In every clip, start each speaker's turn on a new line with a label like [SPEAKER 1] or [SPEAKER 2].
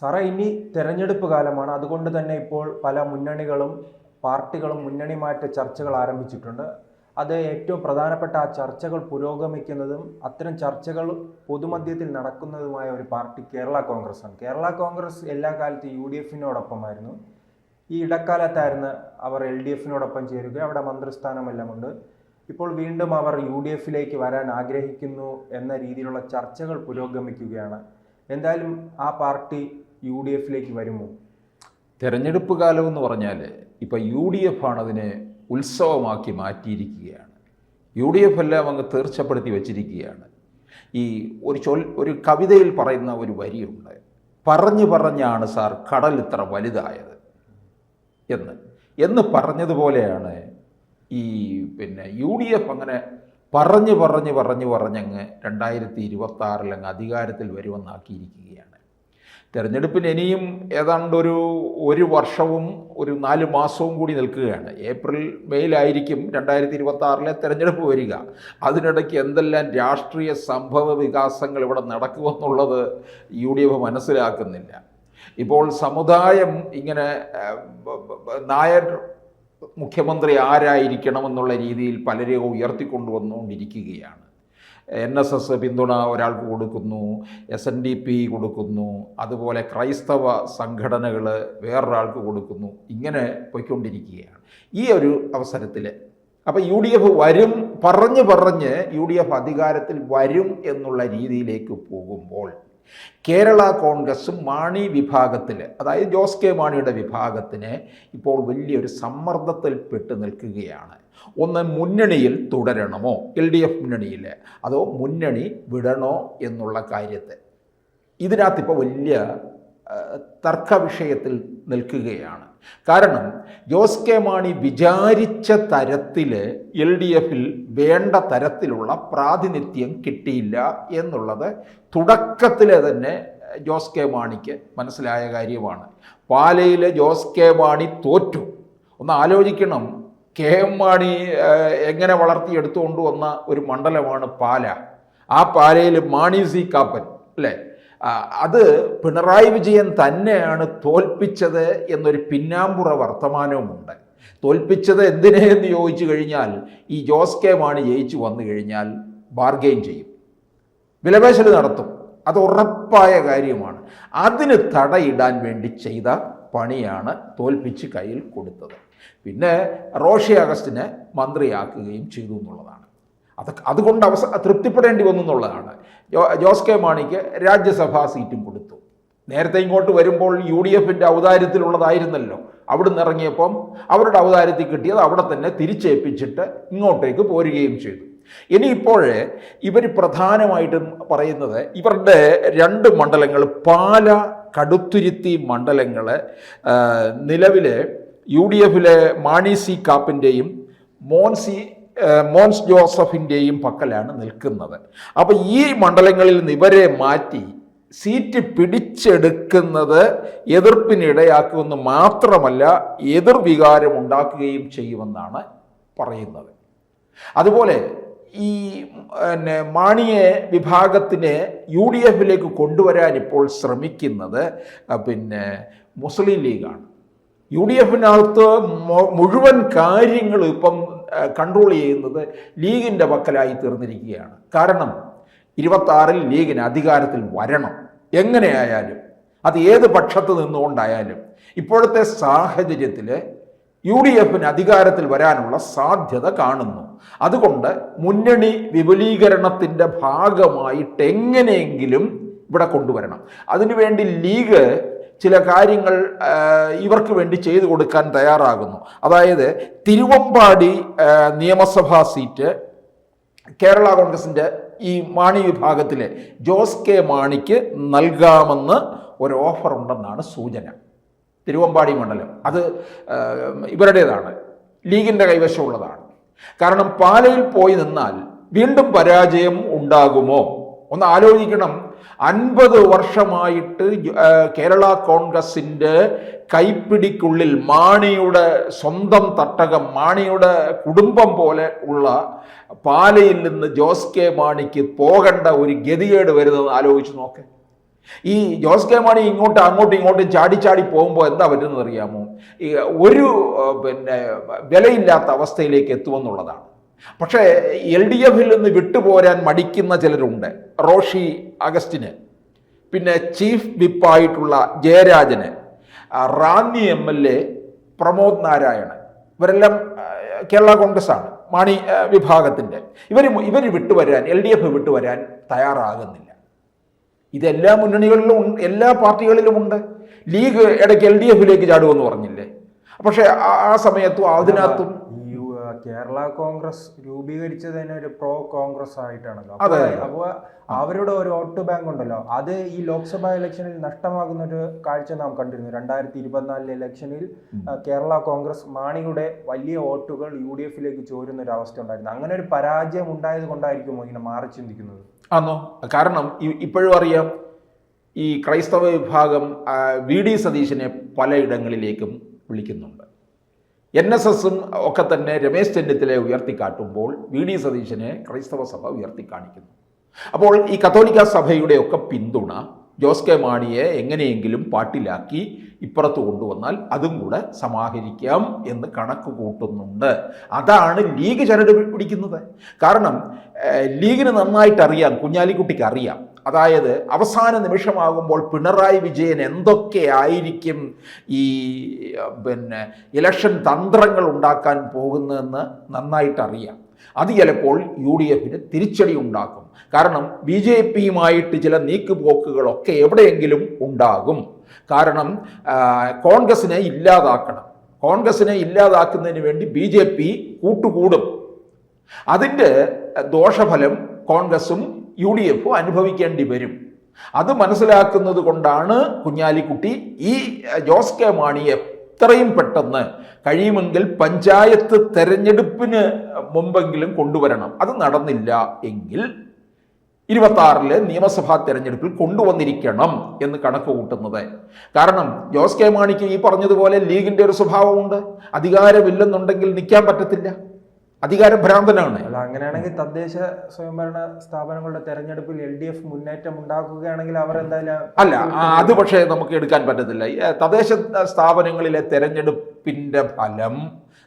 [SPEAKER 1] സാറേ ഇനി തെരഞ്ഞെടുപ്പ് കാലമാണ്. അതുകൊണ്ട് തന്നെ ഇപ്പോൾ പല മുന്നണികളും പാർട്ടികളും മുന്നണി മാറ്റ ചർച്ചകൾ ആരംഭിച്ചിട്ടുണ്ട്. അത് ഏറ്റവും പ്രധാനപ്പെട്ട ആ ചർച്ചകൾ പുരോഗമിക്കുന്നതും അത്തരം ചർച്ചകൾ പൊതുമധ്യത്തിൽ നടക്കുന്നതുമായ ഒരു പാർട്ടി കേരള കോൺഗ്രസ് ആണ് കേരള കോൺഗ്രസ് എല്ലാ കാലത്തും യു ഡി എഫിനോടൊപ്പമായിരുന്നു ഈ ഇടക്കാലത്തായിരുന്നു അവർ എൽ ഡി എഫിനോടൊപ്പം ചേരുക. അവിടെ മന്ത്രിസ്ഥാനമെല്ലാമുണ്ട്. ഇപ്പോൾ വീണ്ടും അവർ യു ഡി എഫിലേക്ക് വരാൻ ആഗ്രഹിക്കുന്നു എന്ന രീതിയിലുള്ള ചർച്ചകൾ പുരോഗമിക്കുകയാണ്. എന്തായാലും ആ പാർട്ടി യു ഡി എഫിലേക്ക് വരുമോ?
[SPEAKER 2] തെരഞ്ഞെടുപ്പ് കാലം എന്ന് പറഞ്ഞാൽ ഇപ്പോൾ യു ഡി എഫ് ആണ് അതിനെ ഉത്സവമാക്കി മാറ്റിയിരിക്കുകയാണ്. യു ഡി എഫ് എല്ലാം അങ്ങ് തീർച്ചപ്പെടുത്തി വച്ചിരിക്കുകയാണ്. ഈ ഒരു ചൊൽ ഒരു കവിതയിൽ പറയുന്ന ഒരു വരിയുണ്ട്. പറഞ്ഞു പറഞ്ഞാണ് സാർ കടൽ ഇത്ര വലുതായത് എന്ന്. എന്ന് പറഞ്ഞതുപോലെയാണ് ഈ പിന്നെ യു ഡി എഫ് അങ്ങനെ പറഞ്ഞു പറഞ്ഞ് പറഞ്ഞു പറഞ്ഞങ്ങ് രണ്ടായിരത്തി ഇരുപത്തി ആറിലങ്ങ് അധികാരത്തിൽ വരുമെന്നാക്കിയിരിക്കുകയാണ്. തെരഞ്ഞെടുപ്പിന് ഇനിയും ഏതാണ്ട് ഒരു ഒരു വർഷവും ഒരു നാല് മാസവും കൂടി നിൽക്കുകയാണ്. ഏപ്രിൽ മെയ്യിലായിരിക്കും രണ്ടായിരത്തി ഇരുപത്തി ആറിലെ തെരഞ്ഞെടുപ്പ് വരിക. അതിനിടയ്ക്ക് എന്തെല്ലാം രാഷ്ട്രീയ സംഭവ വികാസങ്ങൾ ഇവിടെ നടക്കുമെന്നുള്ളത് യു ഡി എഫ് മനസ്സിലാക്കുന്നില്ല. ഇപ്പോൾ സമുദായം ഇങ്ങനെ നായർ മുഖ്യമന്ത്രി ആരായിരിക്കണമെന്നുള്ള രീതിയിൽ പലരെയും ഉയർത്തിക്കൊണ്ടുവന്നുകൊണ്ടിരിക്കുകയാണ്. എൻ എസ് എസ് പിന്തുണ ഒരാൾക്ക് കൊടുക്കുന്നു എസ് എൻ ഡി പി കൊടുക്കുന്നു അതുപോലെ ക്രൈസ്തവ സംഘടനകൾ വേറൊരാൾക്ക് കൊടുക്കുന്നു. ഇങ്ങനെ പോയിക്കൊണ്ടിരിക്കുകയാണ്. ഈ ഒരു അവസരത്തിൽ അപ്പോൾ യു ഡി എഫ് വരും പറഞ്ഞ് പറഞ്ഞ് യു ഡി എഫ് അധികാരത്തിൽ വരും എന്നുള്ള രീതിയിലേക്ക് പോകുമ്പോൾ കേരള കോൺഗ്രസും മാണി വിഭാഗത്തിൽ അതായത് ജോസ് കെ മാണിയുടെ വിഭാഗത്തിന് ഇപ്പോൾ വലിയൊരു സമ്മർദ്ദത്തിൽപ്പെട്ട് നിൽക്കുകയാണ്. ഒന്ന് മുന്നണിയിൽ തുടരണമോ? എൽ ഡി എഫ് മുന്നണിയിൽ അതോ മുന്നണി വിടണോ എന്നുള്ള കാര്യത്തെ. ഇതിനകത്തിപ്പോൾ വലിയ തർക്ക വിഷയത്തിൽ നിൽക്കുകയാണ്. കാരണം ജോസ് കെ മാണി വിചാരിച്ച തരത്തിൽ എൽ ഡി എഫിൽ വേണ്ട തരത്തിലുള്ള പ്രാതിനിധ്യം കിട്ടിയില്ല എന്നുള്ളത് തുടക്കത്തിലെ തന്നെ ജോസ് കെ മാണിക്ക് മനസ്സിലായ കാര്യമാണ്. പാലയിലെ ജോസ് കെ മാണി തോറ്റു. ഒന്ന് ആലോചിക്കണം. കെ എം മാണി എങ്ങനെ വളർത്തിയെടുത്തുകൊണ്ട് വന്ന ഒരു മണ്ഡലമാണ് പാല. ആ പാലയിൽ മാണി സി കാപ്പൻ അല്ലേ? അത് പിണറായി വിജയൻ തന്നെയാണ് തോൽപ്പിച്ചത് എന്നൊരു പിന്നാമ്പുറ വർത്തമാനവുമുണ്ട്. തോൽപ്പിച്ചത് എന്തിനെ എന്ന് ചോദിച്ചു കഴിഞ്ഞാൽ ഈ ജോസ് കെ മാണി ജയിച്ചു വന്നു കഴിഞ്ഞാൽ ബാർഗെയിൻ ചെയ്യും. വിലപേശൽ നടത്തും. അത് ഉറപ്പായ കാര്യമാണ്. അതിന് തടയിടാൻ വേണ്ടി ചെയ്ത പണിയാണ് തോൽപ്പിച്ച് കയ്യിൽ കൊടുത്തത്. പിന്നെ റോഷി അഗസ്റ്റിനെ മന്ത്രിയാക്കുകയും ചെയ്തു എന്നുള്ളതാണ്. അത് അതുകൊണ്ട് അവസ തൃപ്തിപ്പെടേണ്ടി വന്നു എന്നുള്ളതാണ്. ജോസ് കെ മാണിക്ക് രാജ്യസഭാ സീറ്റും കൊടുത്തു. നേരത്തെ ഇങ്ങോട്ട് വരുമ്പോൾ യു ഡി എഫിന്റെ ഔദാര്യത്തിലുള്ളതായിരുന്നല്ലോ. അവിടുന്ന് ഇറങ്ങിയപ്പം അവരുടെ ഔദാര്യത്തിൽ കിട്ടിയത് അവിടെ തന്നെ തിരിച്ചേൽപ്പിച്ചിട്ട് ഇങ്ങോട്ടേക്ക് പോരുകയും ചെയ്തു. ഇനി ഇപ്പോഴേ ഇവർ പ്രധാനമായിട്ടും പറയുന്നത് ഇവരുടെ രണ്ട് മണ്ഡലങ്ങൾ പാല കടുത്തുരുത്തി മണ്ഡലങ്ങൾ നിലവിലെ യു ഡി എഫിലെ മാണി സി കാപ്പിന്റെയും മോൻസി ഏഹ് മോൻസ് ജോസഫിന്റെയും പക്കലാണ് നിൽക്കുന്നത്. അപ്പോൾ ഈ മണ്ഡലങ്ങളിൽ നിന്ന് ഇവരെ മാറ്റി സീറ്റ് പിടിച്ചെടുക്കുന്നത് എതിർപ്പിനിടയാക്കുമെന്ന് മാത്രമല്ല എതിർവികാരം ഉണ്ടാക്കുകയും ചെയ്യുമെന്നാണ് പറയുന്നത്. അതുപോലെ ഈ പിന്നെ മാണിയെ വിഭാഗത്തിനെ യു ഡി എഫിലേക്ക് കൊണ്ടുവരാൻ ഇപ്പോൾ ശ്രമിക്കുന്നത് പിന്നെ മുസ്ലിം ലീഗാണ്. യു ഡി എഫിനകത്ത് മുഴുവൻ കാര്യങ്ങളും ഇപ്പം കൺട്രോൾ ചെയ്യുന്നത് ലീഗിന്റെ പക്കലായി തീർന്നിരിക്കുകയാണ്. കാരണം ഇരുപത്താറിൽ ലീഗിന് അധികാരത്തിൽ വരണം. എങ്ങനെയായാലും അത് ഏത് പക്ഷത്ത് നിന്നുകൊണ്ടായാലും ഇപ്പോഴത്തെ സാഹചര്യത്തിൽ യു ഡി എഫിന് അധികാരത്തിൽ വരാനുള്ള സാധ്യത കാണുന്നു. അതുകൊണ്ട് മുന്നണി വിപുലീകരണത്തിന്റെ ഭാഗമായിട്ട് എങ്ങനെയെങ്കിലും ഇവിടെ കൊണ്ടുവരണം. അതിനുവേണ്ടി ലീഗ് ചില കാര്യങ്ങൾ ഇവർക്ക് വേണ്ടി ചെയ്തു കൊടുക്കാൻ തയ്യാറാകുന്നു. അതായത് തിരുവമ്പാടി നിയമസഭാ സീറ്റ് കേരള കോൺഗ്രസിന്റെ ഈ മാണി വിഭാഗത്തിലെ ജോസ് കെ മാണിക്ക് നൽകാമെന്ന് ഒരു ഓഫർ ഉണ്ടെന്നാണ് സൂചന. തിരുവമ്പാടി മണ്ഡലം. അത് ഇവരുടേതാണ്. ലീഗിന്റെ കൈവശമുള്ളതാണ്. കാരണം പാലയിൽ പോയി നിന്നാൽ വീണ്ടും പരാജയം ഉണ്ടാകുമോ? ഒന്ന് ആലോചിക്കണം. അൻപത് വർഷമായിട്ട് കേരള കോൺഗ്രസിന്റെ കൈപ്പിടിക്കുള്ളിൽ മാണിയുടെ സ്വന്തം തട്ടകം മാണിയുടെ കുടുംബം പോലെ ഉള്ള പാലയിൽ നിന്ന് ജോസ് കെ മാണിക്ക് പോകേണ്ട ഒരു ഗതികേട് വരുന്നത് ആലോചിച്ച് നോക്ക്. ഈ ജോസ് കെ മാണി ഇങ്ങോട്ട് അങ്ങോട്ടും ഇങ്ങോട്ടും ചാടി ചാടി പോകുമ്പോൾ എന്താ പറ്റുന്നത് അറിയാമോ? ഒരു പിന്നെ വിലയില്ലാത്ത അവസ്ഥയിലേക്ക് എത്തുമെന്നുള്ളതാണ്. പക്ഷേ എൽ ഡി എഫിൽ നിന്ന് വിട്ടുപോരാൻ മടിക്കുന്ന ചിലരുണ്ട്. റോഷി അഗസ്റ്റിന് പിന്നെ ചീഫ് വിപ്പായിട്ടുള്ള ജയരാജന് Ranni M L A Pramod Narayanan ഇവരെല്ലാം കേരള കോൺഗ്രസ് ആണ് മാണി വിഭാഗത്തിന്റെ. ഇവർ ഇവർ വിട്ടുവരാൻ എൽ ഡി എഫ് വിട്ടുവരാൻ തയ്യാറാകുന്നില്ല. ഇതെല്ലാ മുന്നണികളിലും എല്ലാ പാർട്ടികളിലും ഉണ്ട്. ലീഗ് ഇടയ്ക്ക് എൽ ഡി എഫിലേക്ക് ചാടുമെന്ന് പറഞ്ഞില്ലേ? പക്ഷേ ആ സമയത്തും അതിനകത്തും
[SPEAKER 1] കേരള കോൺഗ്രസ് രൂപീകരിച്ചത് തന്നെ ഒരു പ്രോ കോൺഗ്രസ് ആയിട്ടാണല്ലോ.
[SPEAKER 2] അപ്പോൾ
[SPEAKER 1] അപ്പൊ അവരുടെ ഒരു വോട്ട് ബാങ്ക് ഉണ്ടല്ലോ. അത് ഈ ലോക്സഭാ ഇലക്ഷനിൽ നഷ്ടമാകുന്ന ഒരു കാഴ്ച നാം കണ്ടിരുന്നു. രണ്ടായിരത്തി ഇരുപത്തിനാലിലെ ഇലക്ഷനിൽ കേരള കോൺഗ്രസ് മാണിയുടെ വലിയ വോട്ടുകൾ യു ഡി എഫിലേക്ക് ചോരുന്ന ഒരു അവസ്ഥ ഉണ്ടായിരുന്നു. അങ്ങനെ ഒരു പരാജയം ഉണ്ടായത് കൊണ്ടായിരിക്കുമോ ഇങ്ങനെ മാറി ചിന്തിക്കുന്നത്?
[SPEAKER 2] ആണോ കാരണം ഇപ്പോഴും അറിയാം ഈ ക്രൈസ്തവ വിഭാഗം വി ഡി സതീശനെ പലയിടങ്ങളിലേക്കും വിളിക്കുന്നുണ്ട്. എൻ എസ് എസും ഒക്കെ തന്നെ രമേശ് ചെന്നിത്തലയെ ഉയർത്തിക്കാട്ടുമ്പോൾ വി ഡി സതീശനെ ക്രൈസ്തവ സഭ ഉയർത്തിക്കാണിക്കുന്നു. അപ്പോൾ ഈ കത്തോലിക്ക സഭയുടെ ഒക്കെ പിന്തുണ ജോസ് കെ മാണിയെ എങ്ങനെയെങ്കിലും പാട്ടിലാക്കി ഇപ്പുറത്ത് കൊണ്ടുവന്നാൽ അതും കൂടെ സമാഹരിക്കാം എന്ന് കണക്ക് കൂട്ടുന്നുണ്ട്. അതാണ് ലീഗ് ചരട് പിടിക്കുന്നത്. കാരണം ലീഗിന് നന്നായിട്ട് അറിയാം കുഞ്ഞാലിക്കുട്ടിക്ക് അറിയാം. അതായത് അവസാന നിമിഷമാകുമ്പോൾ പിണറായി വിജയൻ എന്തൊക്കെ ആയിരിക്കും ഈ പിന്നെ ഇലക്ഷൻ തന്ത്രങ്ങൾ ഉണ്ടാക്കാൻ പോകുന്നതെന്ന് നന്നായിട്ട് അറിയാം അത് ചിലപ്പോൾ യു ഡി എഫിന് തിരിച്ചടി ഉണ്ടാക്കും. കാരണം ബി ജെ പിയുമായിട്ട് ചില നീക്കുപോക്കുകളൊക്കെ എവിടെയെങ്കിലും ഉണ്ടാകും. കാരണം കോൺഗ്രസിനെ ഇല്ലാതാക്കണം. കോൺഗ്രസിനെ ഇല്ലാതാക്കുന്നതിന് വേണ്ടി ബി ജെ പി കൂട്ടുകൂടും. അതിന്റെ ദോഷഫലം കോൺഗ്രസും യു ഡി എഫ് അനുഭവിക്കേണ്ടി വരും. അത് മനസ്സിലാക്കുന്നത് കൊണ്ടാണ് കുഞ്ഞാലിക്കുട്ടി ഈ ജോസ് കെ മാണി എത്രയും പെട്ടെന്ന് കഴിയുമെങ്കിൽ പഞ്ചായത്ത് തെരഞ്ഞെടുപ്പിന് മുമ്പെങ്കിലും കൊണ്ടുവരണം. അത് നടന്നില്ല എങ്കിൽ ഇരുപത്തി നിയമസഭാ തെരഞ്ഞെടുപ്പിൽ കൊണ്ടുവന്നിരിക്കണം എന്ന് കണക്ക് കൂട്ടുന്നത്. കാരണം ജോസ് കെ മാണിക്ക് ഈ പറഞ്ഞതുപോലെ ലീഗിന്റെ ഒരു സ്വഭാവമുണ്ട്. അധികാരമില്ലെന്നുണ്ടെങ്കിൽ നിൽക്കാൻ പറ്റത്തില്ല. അധികാരഭ്രാന്തനാണ്.
[SPEAKER 1] അല്ല അങ്ങനെയാണെങ്കിൽ തദ്ദേശ സ്വയംഭരണ സ്ഥാപനങ്ങളുടെ തെരഞ്ഞെടുപ്പിൽ എൽ ഡി എഫ് മുന്നേറ്റം ഉണ്ടാക്കുകയാണെങ്കിൽ അവർ എന്തായാലും
[SPEAKER 2] അല്ല അത് പക്ഷേ നമുക്ക് എടുക്കാൻ പറ്റത്തില്ല. തദ്ദേശ സ്ഥാപനങ്ങളിലെ തെരഞ്ഞെടുപ്പിന്റെ ഫലം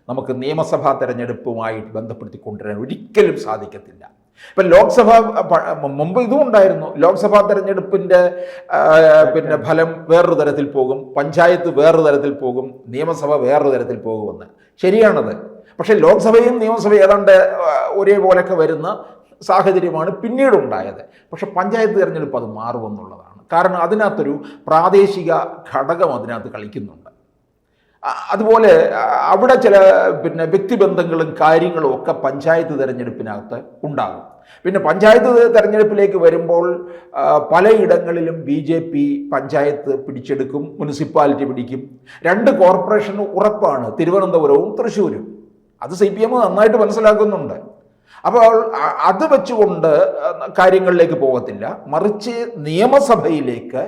[SPEAKER 2] നമുക്ക് നിയമസഭാ തെരഞ്ഞെടുപ്പുമായിട്ട് ബന്ധപ്പെടുത്തി കൊണ്ടുവരാൻ ഒരിക്കലും സാധിക്കത്തില്ല. ഇപ്പം ലോക്സഭ മുമ്പ് ഇതും ഉണ്ടായിരുന്നു. ലോക്സഭാ തെരഞ്ഞെടുപ്പിന്റെ പിന്നെ ഫലം വേറൊരു തരത്തിൽ പോകും. പഞ്ചായത്ത് വേറൊരു തരത്തിൽ പോകും. നിയമസഭ വേറൊരു തരത്തിൽ പോകുമെന്ന്. ശരിയാണത്. പക്ഷേ ലോക്സഭയും നിയമസഭയും ഏതാണ്ട് ഒരേപോലെയൊക്കെ വരുന്ന സാഹചര്യമാണ് പിന്നീട് ഉണ്ടായത്. പക്ഷെ പഞ്ചായത്ത് തിരഞ്ഞെടുപ്പ് അത് മാറുമെന്നുള്ളതാണ്. കാരണം അതിനകത്തൊരു പ്രാദേശിക ഘടകം അതിനകത്ത് കളിക്കുന്നുണ്ട്. അതുപോലെ അവിടെ ചില പിന്നെ വ്യക്തിബന്ധങ്ങളും കാര്യങ്ങളും ഒക്കെ പഞ്ചായത്ത് തിരഞ്ഞെടുപ്പിനകത്ത് ഉണ്ടാകും. പിന്നെ പഞ്ചായത്ത് തെരഞ്ഞെടുപ്പിലേക്ക് വരുമ്പോൾ പലയിടങ്ങളിലും ബി ജെ പി പഞ്ചായത്ത് പിടിച്ചെടുക്കും മുനിസിപ്പാലിറ്റി പിടിക്കും. രണ്ട് കോർപ്പറേഷൻ ഉറപ്പാണ് തിരുവനന്തപുരവും തൃശ്ശൂരും. അത് സി പി എം നന്നായിട്ട് മനസ്സിലാക്കുന്നുണ്ട്. അപ്പോൾ അത് വെച്ചുകൊണ്ട് കാര്യങ്ങളിലേക്ക് പോകത്തില്ല. മറിച്ച് നിയമസഭയിലേക്ക്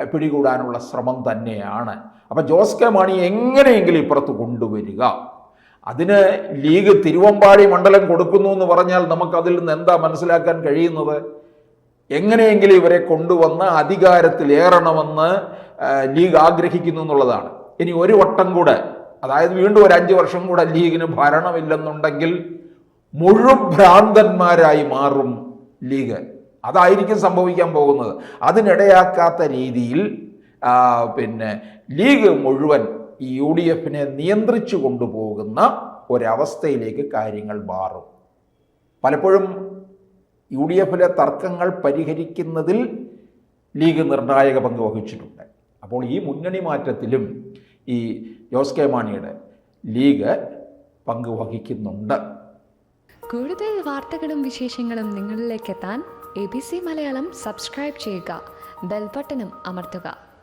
[SPEAKER 2] പിടികൂടാനുള്ള ശ്രമം തന്നെയാണ്. അപ്പം ജോസ് കെ മാണി എങ്ങനെയെങ്കിലും ഇപ്പുറത്ത് കൊണ്ടുവരിക. അതിന് ലീഗ് തിരുവമ്പാടി മണ്ഡലം കൊടുക്കുന്നു എന്ന് പറഞ്ഞാൽ നമുക്കതിൽ നിന്ന് എന്താ മനസ്സിലാക്കാൻ കഴിയുന്നത്? എങ്ങനെയെങ്കിലും ഇവരെ കൊണ്ടുവന്ന് അധികാരത്തിലേറണമെന്ന് ലീഗ് ആഗ്രഹിക്കുന്നു എന്നുള്ളതാണ്. ഇനി ഒരു വട്ടം കൂടെ അതായത് വീണ്ടും ഒരു അഞ്ച് വർഷം കൂടെ ലീഗിന് ഭരണമില്ലെന്നുണ്ടെങ്കിൽ മുഴുഭ്രാന്തന്മാരായി മാറും ലീഗ്. അതായിരിക്കും സംഭവിക്കാൻ പോകുന്നത്. അതിനിടയാക്കാത്ത രീതിയിൽ പിന്നെ ലീഗ് മുഴുവൻ ഈ യു ഡി എഫിനെ നിയന്ത്രിച്ചു കൊണ്ടുപോകുന്ന ഒരവസ്ഥയിലേക്ക് കാര്യങ്ങൾ മാറും. പലപ്പോഴും യു ഡി എഫിലെ തർക്കങ്ങൾ പരിഹരിക്കുന്നതിൽ ലീഗ് നിർണായക പങ്ക് വഹിച്ചിട്ടുണ്ട്. അപ്പോൾ ഈ മുന്നണി മാറ്റത്തിലും ഈ ജോസ് കെ മാണിയുടെ ലീഗ് പങ്ക് വഹിക്കുന്നുണ്ട്.
[SPEAKER 3] കൂടുതൽ വാർത്തകളും വിശേഷങ്ങളും നിങ്ങളിലേക്ക് എത്താൻ A B C Malayalam subscribe ചെയ്യുക. ബെൽബട്ടനും അമർത്തുക.